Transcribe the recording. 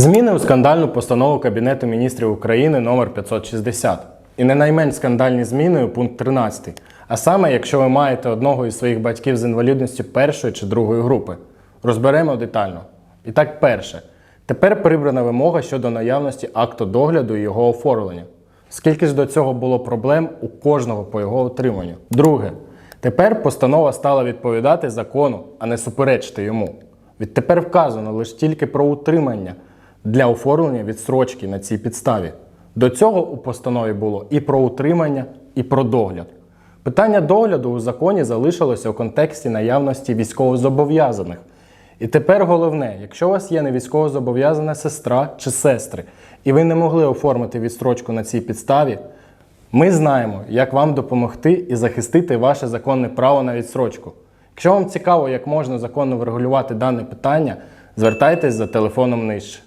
Зміни у скандальну постанову Кабінету міністрів України номер 560. І не найменш скандальні зміни у пункт 13. А саме, якщо ви маєте одного із своїх батьків з інвалідністю першої чи другої групи. Розберемо детально. І так, перше. Тепер прибрана вимога щодо наявності акту догляду і його оформлення. Скільки ж до цього було проблем у кожного по його отриманню. Друге. Тепер постанова стала відповідати закону, а не суперечити йому. Відтепер вказано лише тільки про утримання для оформлення відстрочки на цій підставі. До цього у постанові було і про утримання, і про догляд. Питання догляду у законі залишилося у контексті наявності військовозобов'язаних. І тепер головне, якщо у вас є не військовозобов'язана сестра чи сестри, і ви не могли оформити відстрочку на цій підставі, ми знаємо, як вам допомогти і захистити ваше законне право на відстрочку. Якщо вам цікаво, як можна законно врегулювати дане питання, звертайтесь за телефоном нижче.